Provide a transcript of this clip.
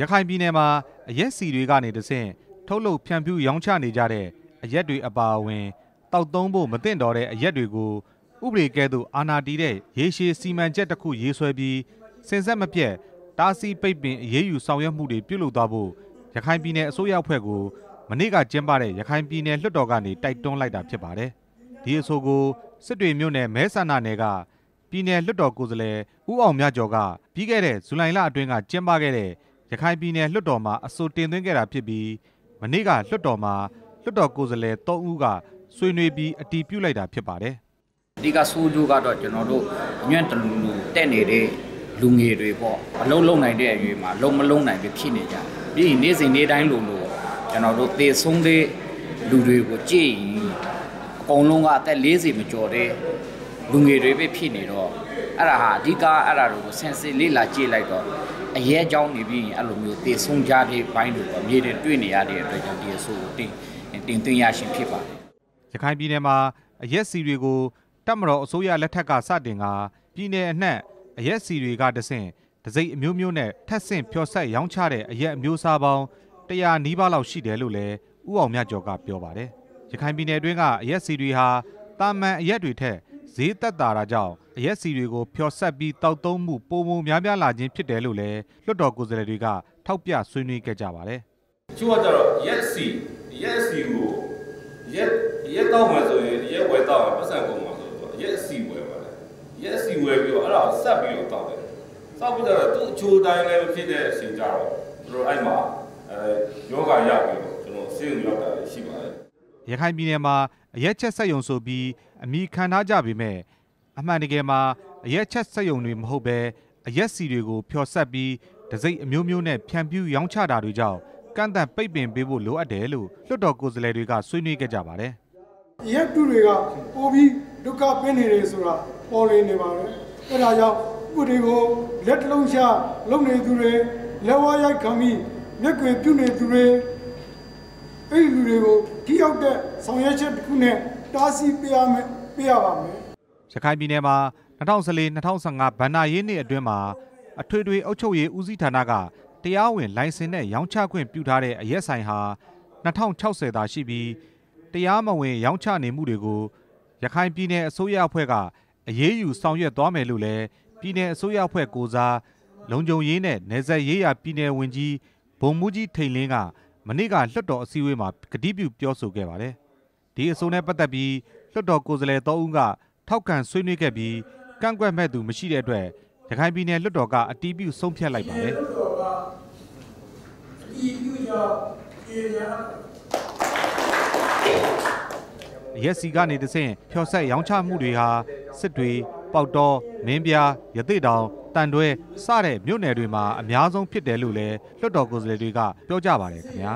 ရခိုင်ပြည်နယ်မှာအရက်စီတွေကနေတဆင့်ထုတ်လုပ်ဖြန့်ဖြူးရောင်းချနေကြတဲ့အရက်တွေအပါအဝင်တောက်သုံးဖို့မသင့်တော်တဲ့အရက်တွေကိုဥပဒေကဲ့သို့အာဏာတည်တဲ့ရေရှည်စီမံချက်တစ်ခုရေးဆွဲပြီးစင်ဆက်မပြတ်တားဆီးပိတ်ပင်အရေးယူဆောင်ရွက်မှုတွေပြုလုပ်သွားဖို့ရခိုင်ပြည်နယ်အစိုးရအဖွဲ့ကိုမနေ့ကကျင်းပတဲ့ရခိုင်ပြည်နယ်လွှတ်တော်ကနေတိုက်တွန်းလိုက်တာဖြစ်ပါတယ်ဒီအဆိုကိုစစ်တွေမြို့နယ်မဲဆန္ဒနယ်ကပြည်နယ်လွှတ်တော်ကိုယ်စားလှယ်ဦးအောင်မြကျော်ကပြီးခဲ့တဲ့ဇူလိုင်လအတွင်းကကျင်းပခဲ့တဲ့ ရခိုင်ပြည်နယ်လွှတ်တော်မှာအဆိုတင်သွင်းခဲ့တာဖြစ်ပြီးမနေ့ကလွှတ်တော်မှာလွှတ်တော်ကိုယ်စားလှယ်၃ဦးကဆွေးနွေးပြီးအတည်ပြုလိုက်တာဖြစ်ပါတယ်အဓိကဆိုးကျိုးကတော့ကျွန်တော်တို့အညွန့်တလူလူတက်နေတဲ့လူငယ်တွေပေါ့အလုံးလုံးနိုင်တဲ့အရွယ်မှာလုံးမလုံးနိုင်ပဲဖြစ်နေကြတယ်ပြီးရင်နေ့စဉ်နေ့တိုင်းလိုလိုကျွန်တော်တို့သေဆုံးတဲ့လူတွေကိုကြည့်ရင်အကုန်လုံးကအသက်40မကျော်တဲ့ လူငယ်တွေပဲဖြစ်နေတော့အဲ့ဒါဟာအဓိကအဲ့ဒါတွေကိုဆင်စစ်လေးလာကြည့်လိုက်တော့အရဲအကြောင်းနေပြီးရင်အဲ့လိုမျိုးသေဆုံးကြတဲ့ဘိုင်းတွေပေါ့မြေတွေတွေ့နေရတဲ့အတွက်ကြောင့်ဒီအဆိုကိုတင်တင်သွင်းရရှင်ဖြစ်ပါတယ်ရခိုင်ပြည်နယ်မှာအရက်စီတွေကိုတပ်မတော်အစိုးရလက်ထက်ကစတင်ကပြည်နယ်အနှံ့အရက်စီတွေကတဆင့်တစိမ့်အမျိုးမျိုးနဲ့ထပ်ဆင့်ဖြောဆက်ရောင်းချတဲ့အရက်အမျိုးအစားပေါင်း100နီးပါးလောက်ရှိတယ်လို့လည်းဥအောင်မြကျော်ကပြောပါတယ်ရခိုင်ပြည်နယ်အတွင်းကအရက်စီတွေဟာတာမန်အရက်တွေထက် ဈေးသက်သာတာကြောင့်အရက်စီတွေကိုဖြောဆက်ပြီးတောက်သုံးမှုပုံမများများလာခြင်းဖြစ်တယ်လို့လည်းလွှတ်တော်ကိုယ်စားလှယ်တွေကထောက်ပြဆွေးနွေးခဲ့ကြပါတယ်ချို့ကကြတော့ရက်စီရက်စီကိုရက်ရက်တော့မှဆိုရင်ရက်ဝယ်တော့ပတ်စံကုန်မှာဆိုတော့ရက်စီဝယ်ပါလေရက်စီဝယ်ပြီးတော့အဲ့ဒါကိုဆက်ပြီးတော့တောက်တယ်စောက်ပြီးတော့သူ့အချိုးတိုင်းလည်းဖြစ်တဲ့အချိန်ကြတော့သူတို့အဲ့မှာအဲယောဂရပြီးတော့ကျွန်တော်ဆေးရုံရောက်တာရှိပါတယ်ရခိုင်ပြည်နယ်မှာ အရက်ချက်ဆက်ယုံဆိုပြီးအမိခံထားကြပေမဲ့အမှန်တကယ်မှာအရက်ချက်ဆက်ယုံတွေမဟုတ်ပဲအရက်စီတွေကိုဖျော်ဆက်ပြီးတစိမ့်အမျိုးမျိုးနဲ့ဖြန့်ဖြူးရောင်းချတာတွေကြောင့်ကန့်တန့်ပိတ်ပင်ပေးဖို့လိုအပ်တယ်လို့လွှတ်တော်ကိုယ်စားလှယ်တွေကဆွေးနွေးခဲ့ကြပါတယ်ရက်တူတွေကပိုပြီးဒုက္ခပေးနေတယ်ဆိုတာပေါ်လွင်နေပါတယ်အဲဒါကြောင့်ဥပဒေကိုလက်တစ်လုံးရှာလုံနေသူတွေလက်ဝါးရိုက်ခံပြီးမျက်ကွယ်ပြုနေသူတွေ အဲ့ဒီလူတွေကိုထိရောက်တဲ့ဆောင်ရွက်ချက်တစ်ခုနဲ့တားဆီးပေးရမယ်ပေးရပါမယ်ရခိုင်ပြည်နယ်မှာ2014-2015ဘဏ္ဍာရေးနှစ်အတွင်းမှာအထွေထွေအုပ်ချုပ်ရေးဦးစီးဌာနကတရားဝင်လိုင်စင်နဲ့ရောင်းချခွင့်ပြုထားတဲ့အရက်ဆိုင်ဟာ2060သာရှိပြီးတရားမဝင် ရောင်းချနေမှုတွေကိုရခိုင်ပြည်နယ်အစိုးရအဖွဲ့ကအရေးယူဆောင်ရွက်သွားမယ်လို့လည်းပြည်နယ်အစိုးရအဖွဲ့ကိုစားလုံခြုံရေးနဲ့နယ်စပ်ရေးရာပြည်နယ်ဝင်ကြီးဗိုလ်မှူးကြီးထိန်လင်းက မနေ့ကလွှတ်တော်အစည်းအဝေးမှာကတိပြုပြောဆိုခဲ့ပါတယ်ဒီအဆိုနဲ့ပတ်သက်ပြီးလွှတ်တော်ကိုယ်စားလှယ်၃ဦးကထောက်ခံဆွေးနွေးခဲ့ပြီးကန့်ကွက်မဲ့သူမရှိတဲ့အတွက်ရခိုင်ပြည်နယ်လွှတ်တော်ကအတီးပြုဆုံးဖြတ်လိုက်ပါတယ်တော်ကဒီယူကြောင့်ပြေရအရက်စီကနေတဆင့်ဖျော်ဆက်ရောင်းချမှုတွေဟာစစ်တွေ ပေါက်တော်မင်းပြားရသေ့တောင်တန်တွဲစတဲ့မြို့နယ်တွေမှာအများဆုံးဖြစ်တယ်လို့လည်းလွှတ်တော်ကိုယ်စားလှယ်တွေကပြောကြပါတယ်ခင်ဗျာ